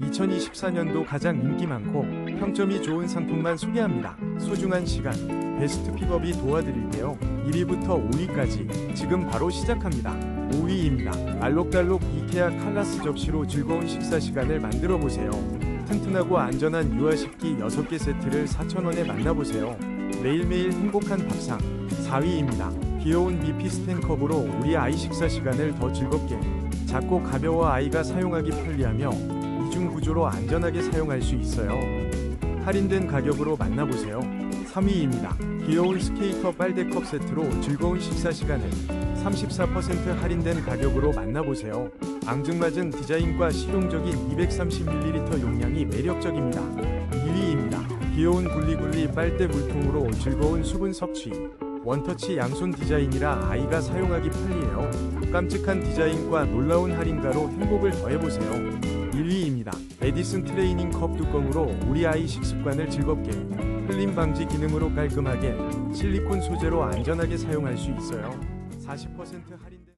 2024년도 가장 인기 많고 평점이 좋은 상품만 소개합니다. 소중한 시간, 베스트 픽업이 도와드릴게요. 1위부터 5위까지 지금 바로 시작합니다. 5위입니다. 알록달록 이케아 칼라스 접시로 즐거운 식사 시간을 만들어 보세요. 튼튼하고 안전한 유아식기 6개 세트를 4,000원에 만나보세요. 매일매일 행복한 밥상 4위입니다. 귀여운 미피 스탠컵으로 우리 아이 식사 시간을 더 즐겁게 작고 가벼워 아이가 사용하기 편리하며 이중 구조로 안전하게 사용할 수 있어요. 할인된 가격으로 만나보세요. 3위입니다. 귀여운 스케이터 빨대컵 세트로 즐거운 식사 시간을 34% 할인된 가격으로 만나보세요. 앙증맞은 디자인과 실용적인 230ml 용량이 매력적입니다. 2위입니다. 귀여운 굴리굴리 빨대 물통으로 즐거운 수분 섭취. 원터치 양손 디자인이라 아이가 사용하기 편리해요. 깜찍한 디자인과 놀라운 할인가로 행복을 더해보세요. 1위입니다. 에디슨 트레이닝 컵 뚜껑으로 우리 아이 식습관을 즐겁게 흘림 방지 기능으로 깔끔하게 실리콘 소재로 안전하게 사용할 수 있어요. 40% 할인된